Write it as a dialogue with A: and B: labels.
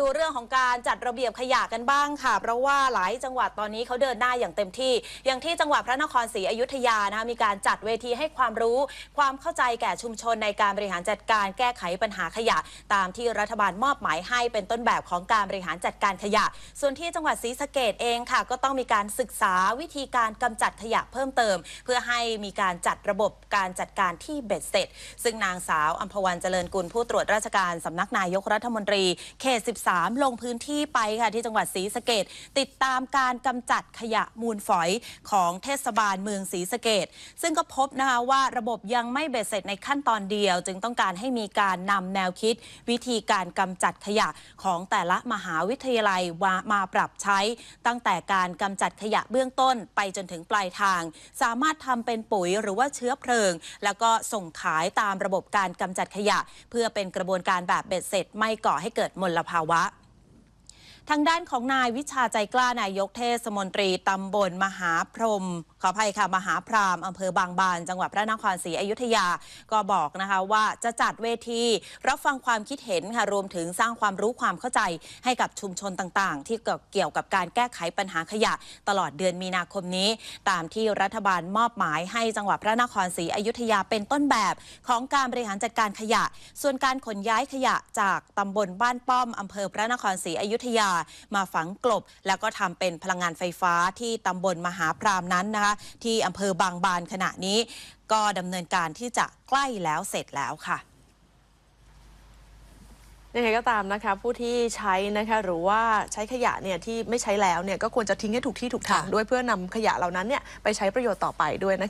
A: ดูเรื่องของการจัดระเบียบขยะกันบ้างค่ะ เพราะว่าหลายจังหวัดตอนนี้เขาเดินหน้าอย่างเต็มที่ อย่างที่จังหวัดพระนครศรีอยุธยานะคะมีการจัดเวทีให้ความรู้ ความเข้าใจแก่ชุมชนในการบริหารจัดการแก้ไขปัญหาขยะ ตามที่รัฐบาลมอบหมายให้เป็นต้นแบบของการบริหารจัดการขยะ ส่วนที่จังหวัดศรีสะเกดเองค่ะ ก็ต้องมีการศึกษาวิธีการกำจัดขยะเพิ่มเติม เพื่อให้มีการจัดระบบการจัดการที่เบ็ดเสร็จ ซึ่งนางสาวอัมพวันเจริญกุลผู้ตรวจราชการสำนักนายกรัฐมนตรีเขต13ลงพื้นที่ไปค่ะที่จังหวัดศรีสะเกดติดตามการกำจัดขยะมูลฝอยของเทศบาลเมืองศรีสะเกดซึ่งก็พบนะคะว่าระบบยังไม่เบ็ดเสร็จในขั้นตอนเดียว จึงต้องการให้มีการนำแนวคิด วิธีการกำจัดขยะของแต่ละมหาวิทยาลัยมามาปรับใช้ ตั้งแต่การกำจัดขยะเบื้องต้นไปจนถึงปลายทาง สามารถทำเป็นปุ๋ยหรือว่าเชื้อเพลิง แล้วก็ส่งขายตามระบบการกำจัดขยะ เพื่อเป็นกระบวนการแบบเบ็ดเสร็จไม่ก่อให้เกิดมลภาวะ ทางด้านของนายวิชาใจกล้านายกเทศมนตรีตำบลมหาพรหมขออภัยค่ะ มหาพรามอำเภอบางบาน จังหวัดพระนครศรีอยุธยาก็บอกนะคะว่าจะจัดเวที รับฟังความคิดเห็นค่ะ รวมถึงสร้างความรู้ความเข้าใจให้กับชุมชนต่างๆ ที่เกี่ยวกับการแก้ไขปัญหาขยะ ตลอดเดือนมีนาคมนี้ ตามที่รัฐบาลมอบหมายให้จังหวัดพระนครศรีอยุธยาเป็นต้นแบบของการบริหารจัดการขยะ ส่วนการขนย้ายขยะจากตำบลบ้านป้อมอำเภอพระนครศรีอยุธยามาฝังกลบ แล้วก็ทำเป็นพลังงานไฟฟ้าที่ตำบลมหาพรามนั้นนะคะ ที่อำเภอบางบานขณะนี้ ก็ดำเนินการที่จะใกล้แล้วเสร็จแล้วค่ะ
B: ยังไงก็ตามนะคะผู้ที่ใช้นะคะหรือว่าใช้ขยะเนี่ยที่ไม่ใช้แล้วเนี่ยก็ควรจะทิ้งให้ถูกที่ถูกทาง
A: ค่ะ
B: ด้วยเพื่อนำขยะเหล่านั้นเนี่ยไปใช้ประโยชน์ต่อไปด้วยนะคะ